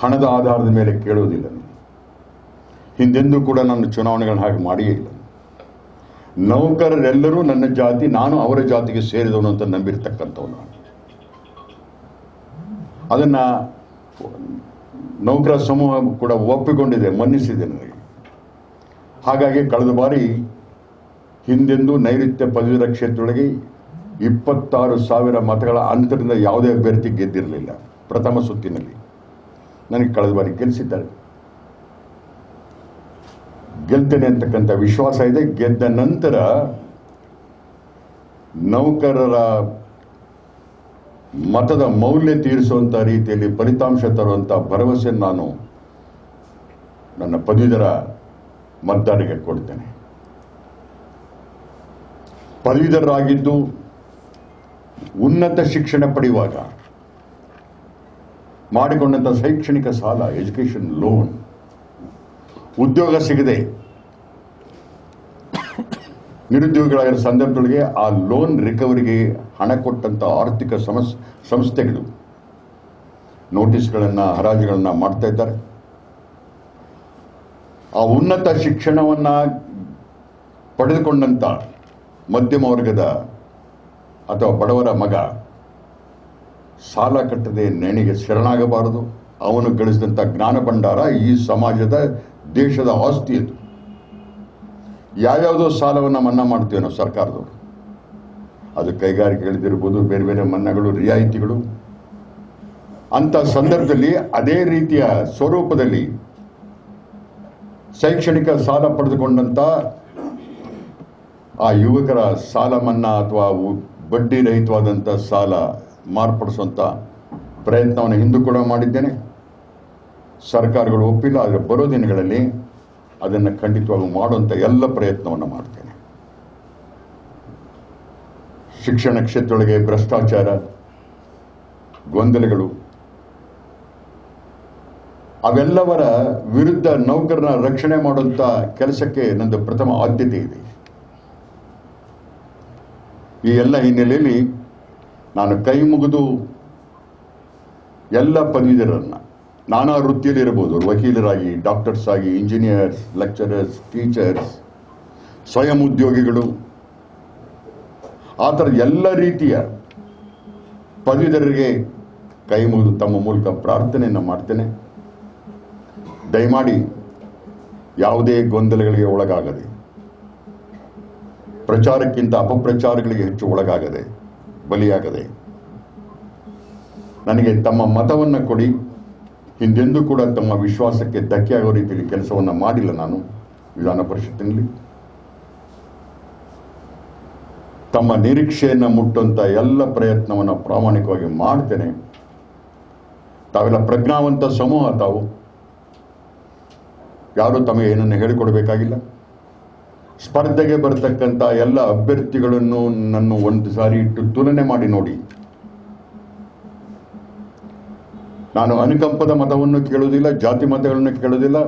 ಹಣದ ಆಧಾರದ ಮೇಲೆ ಕೇಳುವುದಿಲ್ಲ. ಹಿಂದೆಂದೂ ಕೂಡ ನಾನು ಚುನಾವಣೆಗಳನ್ನ ಹಾಗೆ ಮಾಡಿಯೇ ಇಲ್ಲ. ನೌಕರರೆಲ್ಲರೂ ನನ್ನ ಜಾತಿ, ನಾನು ಅವರ ಜಾತಿಗೆ ಸೇರಿದವನು ಅಂತ ನಂಬಿರ್ತಕ್ಕಂಥವನು ನಾನು. ಅದನ್ನ ನೌಕರ ಸಮೂಹ ಕೂಡ ಒಪ್ಪಿಕೊಂಡಿದೆ, ಮನ್ನಿಸಿದೆ ನನಗೆ. ಹಾಗಾಗಿ ಕಳೆದ ಬಾರಿ ಹಿಂದೆಂದೂ ನೈಋತ್ಯ ಪದವೀಧರ ಕ್ಷೇತ್ರದೊಳಗೆ ಇಪ್ಪತ್ತಾರು ಸಾವಿರ ಮತಗಳ ಅಂತರದಿಂದ ಯಾವುದೇ ಅಭ್ಯರ್ಥಿ ಗೆದ್ದಿರಲಿಲ್ಲ, ಪ್ರಥಮ ಸುತ್ತಿನಲ್ಲಿ. ನನಗೆ ಕಳೆದ ಬಾರಿ ಗೆಲ್ಲಿಸಿದ್ದಾರೆ ಗೆಲ್ತೇನೆ ಅಂತಕ್ಕಂಥ ವಿಶ್ವಾಸ ಇದೆ. ಗೆದ್ದ ನಂತರ ನೌಕರರ ಮತದ ಮೌಲ್ಯ ತೀರಿಸುವಂಥ ರೀತಿಯಲ್ಲಿ ಫಲಿತಾಂಶ ತರುವಂಥ ಭರವಸೆ ನಾನು ನನ್ನ ಪದವೀಧರ ಮತದಾರಿಗೆ ಕೊಡ್ತೇನೆ. ಪದವೀಧರರಾಗಿದ್ದು ಉನ್ನತ ಶಿಕ್ಷಣ ಪಡೆಯುವಾಗ ಮಾಡಿಕೊಂಡಂಥ ಶೈಕ್ಷಣಿಕ ಸಾಲ ಎಜುಕೇಷನ್ ಲೋನ್ ಉದ್ಯೋಗ ಸಿಗದೆ ನಿರುದ್ಯೋಗಿಗಳಾಗಿರೋ ಸಂದರ್ಭದೊಳಗೆ ಆ ಲೋನ್ ರಿಕವರಿಗೆ ಹಣ ಕೊಟ್ಟಂಥ ಆರ್ಥಿಕ ಸಮಸ್, ಸಂಸ್ಥೆಗಳು ನೋಟಿಸ್ಗಳನ್ನು ಹರಾಜುಗಳನ್ನು ಮಾಡ್ತಾ ಇದ್ದಾರೆ. ಆ ಉನ್ನತ ಶಿಕ್ಷಣವನ್ನು ಪಡೆದುಕೊಂಡಂಥ ಮಧ್ಯಮ ವರ್ಗದ ಅಥವಾ ಬಡವರ ಮಗ ಸಾಲ ಕಟ್ಟದೆ ನೆನೆಗೆ ಶರಣಾಗಬಾರದು. ಅವನು ಗಳಿಸಿದಂಥ ಜ್ಞಾನ ಭಂಡಾರ ಈ ಸಮಾಜದ ದೇಶದ ಆಸ್ತಿ ಅದು. ಯಾವ್ಯಾವುದೋ ಸಾಲವನ್ನು ಮನ್ನಾ ಮಾಡ್ತೀವಿ ನಾವು ಸರ್ಕಾರದವರು. ಅದು ಕೈಗಾರಿಕೆಗಳಿದಿರ್ಬೋದು ಬೇರೆ ಬೇರೆ ಮನ್ನಾಗಳು, ರಿಯಾಯಿತಿಗಳು. ಅಂಥ ಸಂದರ್ಭದಲ್ಲಿ ಅದೇ ರೀತಿಯ ಸ್ವರೂಪದಲ್ಲಿ ಶೈಕ್ಷಣಿಕ ಸಾಲ ಪಡೆದುಕೊಂಡಂಥ ಆ ಯುವಕರ ಸಾಲ ಮನ್ನಾ ಅಥವಾ ಬಡ್ಡಿ ರಹಿತವಾದಂಥ ಸಾಲ ಮಾರ್ಪಡಿಸುವಂಥ ಪ್ರಯತ್ನವನ್ನು ಹಿಂದೂ ಕೂಡ ಮಾಡಿದ್ದೇನೆ. ಸರ್ಕಾರಗಳು ಒಪ್ಪಿಲ್ಲ, ಆದರೆ ಬರೋ ದಿನಗಳಲ್ಲಿ ಅದನ್ನು ಖಂಡಿತವಾಗಿ ಮಾಡುವಂಥ ಎಲ್ಲ ಪ್ರಯತ್ನವನ್ನು ಮಾಡ್ತೇನೆ. ಶಿಕ್ಷಣ ಕ್ಷೇತ್ರದೊಳಗೆ ಭ್ರಷ್ಟಾಚಾರ, ಗೊಂದಲಗಳು, ಅವೆಲ್ಲವರ ವಿರುದ್ಧ ನೌಕರನ ರಕ್ಷಣೆ ಮಾಡುವಂಥ ಕೆಲಸಕ್ಕೆ ನಂದು ಪ್ರಥಮ ಆದ್ಯತೆ ಇದೆ. ಈ ಎಲ್ಲ ಹಿನ್ನೆಲೆಯಲ್ಲಿ ನಾನು ಕೈ ಮುಗಿದು ಎಲ್ಲ ಪದವೀಧರರನ್ನ ನಾನಾ ವೃತ್ತಿಯಲ್ಲಿರಬಹುದು, ವಕೀಲರಾಗಿ ಡಾಕ್ಟರ್ಸ್ ಆಗಿ ಇಂಜಿನಿಯರ್ಸ್ ಲೆಕ್ಚರರ್ಸ್ ಟೀಚರ್ಸ್ ಸ್ವಯಂ ಉದ್ಯೋಗಿಗಳು. ಆ ಥರ ಎಲ್ಲ ರೀತಿಯ ಪದವೀಧರರಿಗೆ ಕೈ ಮುಗಿದು ತಮ್ಮ ಮೂಲಕ ಪ್ರಾರ್ಥನೆಯನ್ನು ಮಾಡ್ತೇನೆ. ದಯಮಾಡಿ ಯಾವುದೇ ಗೊಂದಲಗಳಿಗೆ ಒಳಗಾಗದೆ, ಪ್ರಚಾರಕ್ಕಿಂತ ಅಪಪ್ರಚಾರಗಳಿಗೆ ಹೆಚ್ಚು ಒಳಗಾಗದೆ ಬಲಿಯಾಗದೆ. ನನಗೆ ತಮ್ಮ ಮತವನ್ನು ಕೊಡಿ. ಹಿಂದೆಂದೂ ಕೂಡ ತಮ್ಮ ವಿಶ್ವಾಸಕ್ಕೆ ಧಕ್ಕೆ ಆಗೋ ರೀತಿಯಲ್ಲಿ ಕೆಲಸವನ್ನು ಮಾಡಿಲ್ಲ ನಾನು. ವಿಧಾನ ಪರಿಷತ್ತಿನಲ್ಲಿ. ತಮ್ಮ ನಿರೀಕ್ಷೆಯನ್ನು ಮುಟ್ಟುವಂಥ ಎಲ್ಲ ಪ್ರಯತ್ನವನ್ನು ಪ್ರಾಮಾಣಿಕವಾಗಿ ಮಾಡ್ತೇನೆ. ತಾವೆಲ್ಲ ಪ್ರಜ್ಞಾವಂತ ಸಮೂಹ ತಾವು. ಯಾರು ತಮಗೆ ಏನನ್ನು ಹೇಳಿಕೊಡಬೇಕಾಗಿಲ್ಲ. ಸ್ಪರ್ಧೆಗೆ ಬರತಕ್ಕಂಥ ಎಲ್ಲ ಅಭ್ಯರ್ಥಿಗಳನ್ನು ನನ್ನ ಒಂದು ಸಾರಿ ಇಟ್ಟು ತುಲನೆ ಮಾಡಿ ನೋಡಿ. ನಾನು ಅನುಕಂಪದ ಮತವನ್ನು ಕೇಳುವುದಿಲ್ಲ, ಜಾತಿ ಮತಗಳನ್ನು ಕೇಳುವುದಿಲ್ಲ,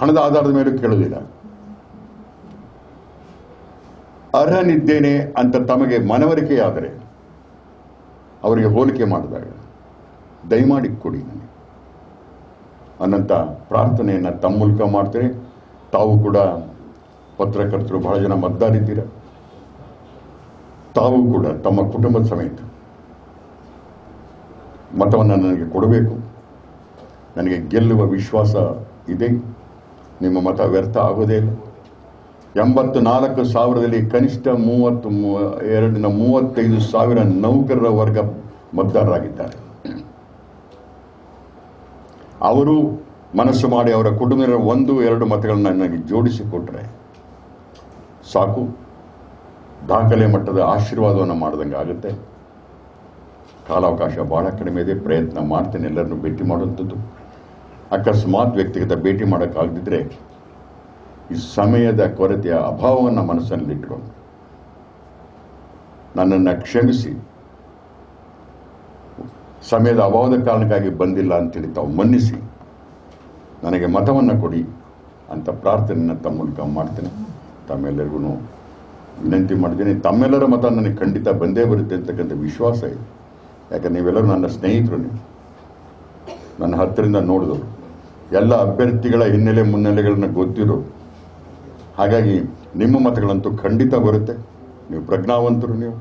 ಹಣದ ಆಧಾರದ ಮೇಲೆ ಕೇಳುವುದಿಲ್ಲ. ಅರ್ಹನಿದ್ದೇನೆ ಅಂತ ತಮಗೆ ಮನವರಿಕೆಯಾದರೆ ಅವರಿಗೆ ಹೋಲಿಕೆ ಮಾಡಿದಾಗ ದಯಮಾಡಿ ಕೊಡಿ ನನಗೆ. ಅನ್ನಂಥ ಪ್ರಾರ್ಥನೆಯನ್ನು ತಮ್ಮ ಮೂಲಕ ಮಾಡ್ತೇನೆ. ತಾವು ಕೂಡ ಪತ್ರಕರ್ತರು ಬಹಳ ಜನ ಮತದಾರಿದ್ದೀರ ತಾವು ಕೂಡ ತಮ್ಮ ಕುಟುಂಬದ ಸಮೇತ ಮತವನ್ನು ನನಗೆ ಕೊಡಬೇಕು. ನನಗೆ ಗೆಲ್ಲುವ ವಿಶ್ವಾಸ ಇದೆ. ನಿಮ್ಮ ಮತ ವ್ಯರ್ಥ ಆಗೋದೇ ಇಲ್ಲ. ಎಂಬತ್ತು ನಾಲ್ಕು ಸಾವಿರದಲ್ಲಿ ಕನಿಷ್ಠ ಮೂವತ್ತು ಎರಡಿನ ಮೂವತ್ತೈದು ಸಾವಿರ ನೌಕರರ ವರ್ಗ ಮತದಾರರಾಗಿದ್ದಾರೆ. ಅವರು ಮನಸ್ಸು ಮಾಡಿ ಅವರ ಕುಟುಂಬದ ಒಂದು, ಎರಡು ಮತಗಳನ್ನು ನನಗೆ ಜೋಡಿಸಿ ಕೊಟ್ಟರೆ ಸಾಕು. ದಾಖಲೆ ಮಟ್ಟದ ಆಶೀರ್ವಾದವನ್ನು ಮಾಡ್ದಂಗೆ ಆಗುತ್ತೆ. ಕಾಲಾವಕಾಶ ಭಾಳ ಕಡಿಮೆ ಇದೆ. ಪ್ರಯತ್ನ ಮಾಡ್ತೇನೆ. ಎಲ್ಲರನ್ನು ಭೇಟಿ ಮಾಡುವಂಥದ್ದು. ಅಕಸ್ಮಾತ್ ವ್ಯಕ್ತಿಗತ ಭೇಟಿ ಮಾಡೋಕ್ಕಾಗದಿದ್ದರೆ ಈ ಸಮಯದ ಕೊರತೆಯ ಅಭಾವವನ್ನು ಮನಸ್ಸಲ್ಲಿಟ್ಕೊಂಡು ನನ್ನನ್ನು ಕ್ಷಮಿಸಿ. ಸಮಯದ ಅಭಾವದ ಕಾರಣಕ್ಕಾಗಿ ಬಂದಿಲ್ಲ ಅಂತೇಳಿ ತಾವು ಮನ್ನಿಸಿ. ನನಗೆ ಮತವನ್ನು ಕೊಡಿ ಅಂತ ಪ್ರಾರ್ಥನೆಯನ್ನು ತಮ್ಮ ಮೂಲಕ ಮಾಡ್ತೇನೆ. ತಮ್ಮೆಲ್ಲರಿಗೂ ವಿನಂತಿ ಮಾಡಿದ್ದೀನಿ ತಮ್ಮೆಲ್ಲರ ಮತ ನನಗೆ ಖಂಡಿತ ಬಂದೇ ಬರುತ್ತೆ ಅಂತಕ್ಕಂಥ ವಿಶ್ವಾಸ ಇದೆ. ಯಾಕಂದ್ರೆ ನೀವೆಲ್ಲರೂ ನನ್ನ ಸ್ನೇಹಿತರು ನೀವು. ನನ್ನ ಹತ್ತಿರದಿಂದ ನೋಡಿದವರು. ಎಲ್ಲ ಅಭ್ಯರ್ಥಿಗಳ ಹಿನ್ನೆಲೆ ಮುನ್ನೆಲೆಗಳನ್ನ ಗೊತ್ತಿರೋ ಹಾಗಾಗಿ ನಿಮ್ಮ ಮತಗಳಂತೂ ಖಂಡಿತ ಬರುತ್ತೆ. ನೀವು ಪ್ರಜ್ಞಾವಂತರು ನೀವು.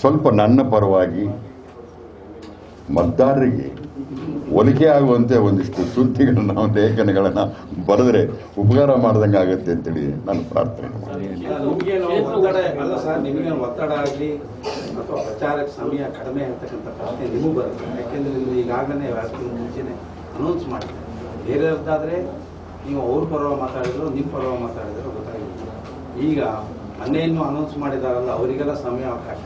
ಸ್ವಲ್ಪ ನನ್ನ ಪರವಾಗಿ ಮತದಾರರಿಗೆ ಒಲಿಕೆ ಆಗುವಂತೆ ಒಂದಿಷ್ಟು ಸುದ್ದಿಗಳನ್ನ ಲೇಖನಗಳನ್ನ ಬರೆದ್ರೆ ಉಪಕಾರ ಮಾಡ್ದಂಗೆ ಆಗುತ್ತೆ ಅಂತೇಳಿ ನಾನು ಪ್ರಾರ್ಥನೆ ಅನೌನ್ಸ್ ಬೇರೆಯವ್ರದ್ದಾದ್ರೆ ನೀವು ಅವ್ರ ಪರವಾಗಿ ಮಾತಾಡಿದ್ರು, ನಿಮ್ಮ ಪರವಾಗಿ ಮಾತಾಡಿದ್ರು ಗೊತ್ತಾಗಿಲ್ಲ. ಈಗ ಮೊನ್ನೆ ಅನೌನ್ಸ್ ಮಾಡಿದಾರಲ್ಲ, ಅವರಿಗೆಲ್ಲ ಸಮಯ ಅವಕಾಶ